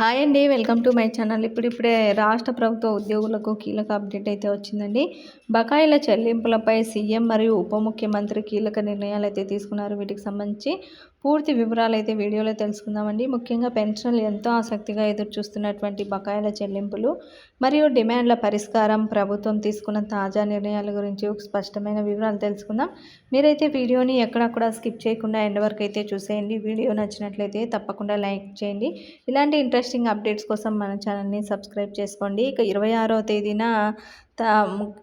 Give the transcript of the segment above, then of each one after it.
Hi అండి welcome to my channel. ఇప్పుడిప్పుడే రాష్ట్ర ప్రభుత్వ ఉద్యోగులకు కీలక అప్డేట్ అయితే వచ్చిందండి. బకాయిల చెల్లింపులపై సీఎం మరియు ఉప ముఖ్యమంత్రి కీలక నిర్ణయాలు అయితే తీసుకున్నారు. వీటికి సంబంధించి పూర్తి వివరాలు అయితే వీడియోలో తెలుసుకుందామండి. ముఖ్యంగా పెన్షన్లు ఎంతో ఆసక్తిగా ఎదురు చూస్తున్నటువంటి బకాయిల చెల్లింపులు మరియు డిమాండ్ల పరిష్కారం ప్రభుత్వం తీసుకున్న తాజా నిర్ణయాల గురించి ఒక స్పష్టమైన వివరాలు తెలుసుకుందాం. మీరైతే వీడియోని ఎక్కడక్కడ స్కిప్ చేయకుండా ఎండ్ వరకు అయితే చూసేయండి. వీడియో నచ్చినట్లయితే తప్పకుండా లైక్ చేయండి. ఇలాంటి ఇంట్రెస్టింగ్ అప్డేట్స్ కోసం మన ఛానల్ని సబ్స్క్రైబ్ చేసుకోండి. ఇక ఇరవై ఆరో తేదీన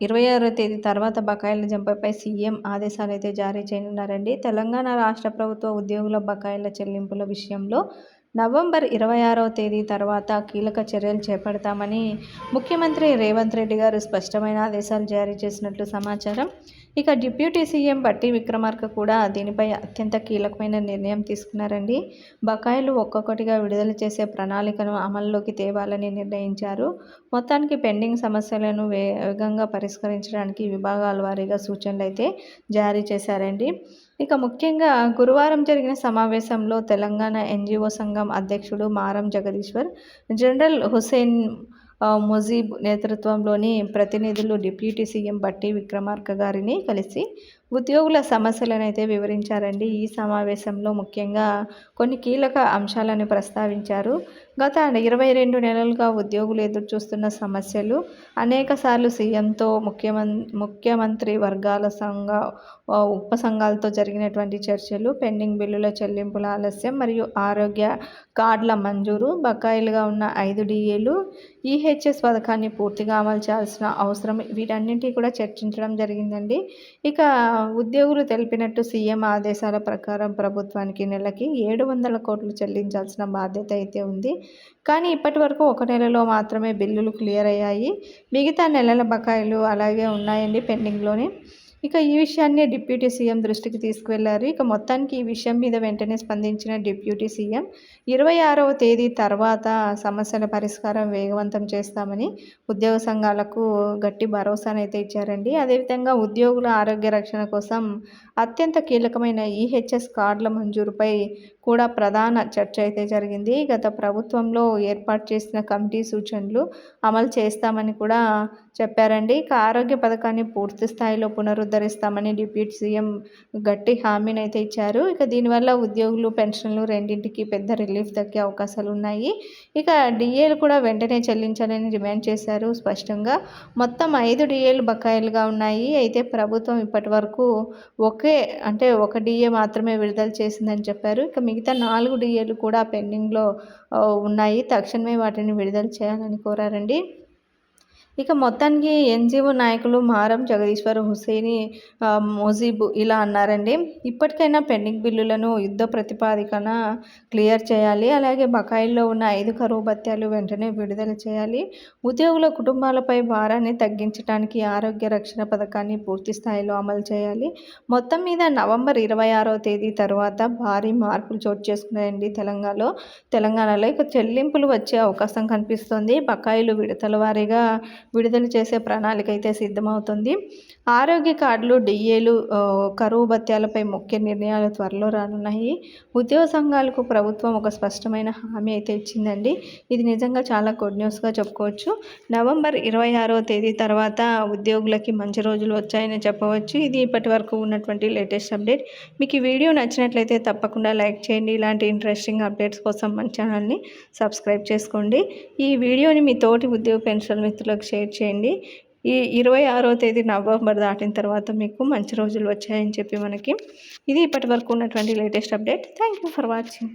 ఇరవై ఆరో తేదీ తర్వాత బకాయిల జంపపై సీఎం ఆదేశాలు అయితే జారీ చేయనున్నారండి. తెలంగాణ రాష్ట్ర ప్రభుత్వ ఉద్యోగుల బకాయిల చెల్లింపుల విషయంలో నవంబర్ ఇరవై ఆరవ తేదీ తర్వాత కీలక చర్యలు చేపడతామని ముఖ్యమంత్రి రేవంత్ రెడ్డి గారు స్పష్టమైన ఆదేశాలు జారీ చేసినట్లు సమాచారం ఇక డిప్యూటీ సీఎం బట్టి విక్రమార్క కూడా దీనిపై అత్యంత కీలకమైన నిర్ణయం తీసుకున్నారండి. బకాయిలు ఒక్కొక్కటిగా విడుదల చేసే ప్రణాళికను అమల్లోకి తేవాలని నిర్ణయించారు. మొత్తానికి పెండింగ్ సమస్యలను వేగంగా పరిష్కరించడానికి విభాగాల వారీగా సూచనలు అయితే జారీ చేశారండి. ఇక ముఖ్యంగా గురువారం జరిగిన సమావేశంలో తెలంగాణ ఎన్జిఓ సంఘం అధ్యక్షుడు మారం జగదీశ్వర్ జనరల్ హుసేన్ ముజీబ్ నేతృత్వంలోని ప్రతినిధులు డిప్యూటీ సీఎం బట్టి విక్రమార్క గారిని కలిసి ఉద్యోగుల సమస్యలను అయితే వివరించారండి. ఈ సమావేశంలో ముఖ్యంగా కొన్ని కీలక అంశాలను ప్రస్తావించారు. గత ఇరవై రెండు నెలలుగా ఉద్యోగులు ఎదురుచూస్తున్న సమస్యలు అనేక సార్లు సీఎంతో ముఖ్యమం ముఖ్యమంత్రి వర్గాల సంఘ ఉప సంఘాలతో జరిగినటువంటి చర్చలు పెండింగ్ బిల్లుల చెల్లింపుల ఆలస్యం మరియు ఆరోగ్య కార్డుల మంజూరు బకాయిలుగా ఉన్న ఐదు డిఏలు ఈహెచ్ఎస్ పథకాన్ని పూర్తిగా అమలు చేయాల్సిన అవసరం వీటన్నింటినీ కూడా చర్చించడం జరిగిందండి. ఇక ఉద్యోగులు తెలిపినట్టు సీఎం ఆదేశాల ప్రకారం ప్రభుత్వానికి నెలకి ఏడు వందల కోట్లు చెల్లించాల్సిన బాధ్యత అయితే ఉంది. కానీ ఇప్పటి వరకు ఒక నెలలో మాత్రమే బిల్లులు క్లియర్ అయ్యాయి. మిగతా నెలల బకాయిలు అలాగే ఉన్నాయండి పెండింగ్లోనే. ఇక ఈ విషయాన్ని డిప్యూటీ సీఎం దృష్టికి తీసుకువెళ్ళారు. ఇక మొత్తానికి ఈ విషయం మీద వెంటనే స్పందించిన డిప్యూటీ సీఎం ఇరవై ఆరవ తేదీ తర్వాత సమస్యల పరిష్కారం వేగవంతం చేస్తామని ఉద్యోగ సంఘాలకు గట్టి భరోసానైతే ఇచ్చారండి. అదేవిధంగా ఉద్యోగుల ఆరోగ్య రక్షణ కోసం అత్యంత కీలకమైన ఈహెచ్ఎస్ కార్డుల మంజూరుపై కూడా ప్రధాన చర్చ అయితే జరిగింది. గత ప్రభుత్వంలో ఏర్పాటు చేసిన కమిటీ సూచనలు అమలు చేస్తామని కూడా చెప్పారండి. ఇక ఆరోగ్య పథకాన్ని పూర్తి స్థాయిలో పునరుద్ధరిస్తామని డిప్యూటీ సీఎం గట్టి హామీని అయితే ఇచ్చారు. ఇక దీనివల్ల ఉద్యోగులు పెన్షన్లు రెండింటికి పెద్ద రిలీఫ్ దక్కే అవకాశాలు ఉన్నాయి. ఇక డిఏలు కూడా వెంటనే చెల్లించాలని డిమాండ్ చేశారు స్పష్టంగా. మొత్తం ఐదు డిఏలు బకాయిలుగా ఉన్నాయి. అయితే ప్రభుత్వం ఇప్పటి వరకు ఒకే అంటే ఒక డిఏ మాత్రమే విడుదల చేసిందని చెప్పారు. ఇక మిగతా నాలుగు డిఏలు కూడా పెండింగ్లో ఉన్నాయి. తక్షణమే వాటిని విడుదల చేయాలని కోరారండి. ఇక మొత్తానికి ఎన్జిఓ నాయకులు మారం జగదీశ్వర్ హుసేని మోజీబు ఇలా అన్నారండి. ఇప్పటికైనా పెండింగ్ బిల్లులను యుద్ధ ప్రతిపాదికన క్లియర్ చేయాలి. అలాగే బకాయిల్లో ఉన్న ఐదు కరువు భత్యాలు వెంటనే విడుదల చేయాలి. ఉద్యోగుల కుటుంబాలపై భారాన్ని తగ్గించడానికి ఆరోగ్య రక్షణ పథకాన్ని పూర్తి స్థాయిలో అమలు చేయాలి. మొత్తం మీద నవంబర్ ఇరవై ఆరో తేదీ తర్వాత భారీ మార్పులు చోటు చేసుకున్నాయండి తెలంగాణలో. తెలంగాణలో ఇక చెల్లింపులు వచ్చే అవకాశం కనిపిస్తుంది. బకాయిలు విడతల వారీగా విడుదల చేసే ప్రణాళిక అయితే సిద్ధమవుతుంది. ఆరోగ్య కార్డులు డిఏలు కరువు భత్యాలపై ముఖ్య నిర్ణయాలు త్వరలో రానున్నాయి. ఉద్యోగ సంఘాలకు ప్రభుత్వం ఒక స్పష్టమైన హామీ అయితే ఇచ్చిందండి. ఇది నిజంగా చాలా గుడ్ న్యూస్గా చెప్పుకోవచ్చు. నవంబర్ ఇరవై ఆరో తేదీ తర్వాత ఉద్యోగులకి మంచి రోజులు వచ్చాయని చెప్పవచ్చు. ఇది ఇప్పటి వరకు ఉన్నటువంటి లేటెస్ట్ అప్డేట్. మీకు ఈ వీడియో నచ్చినట్లయితే తప్పకుండా లైక్ చేయండి. ఇలాంటి ఇంట్రెస్టింగ్ అప్డేట్స్ కోసం మన ఛానల్ని సబ్స్క్రైబ్ చేసుకోండి. ఈ వీడియోని మీ తోటి ఉద్యోగ పెన్షన్ మిత్రులకు షేర్ చేయండి. ఈ ఇరవై ఆరో తేదీ నవంబర్ దాటిన తర్వాత మీకు మంచి రోజులు వచ్చాయని చెప్పి మనకి ఇది ఇప్పటి వరకు ఉన్నటువంటి latest update. Thank you for watching.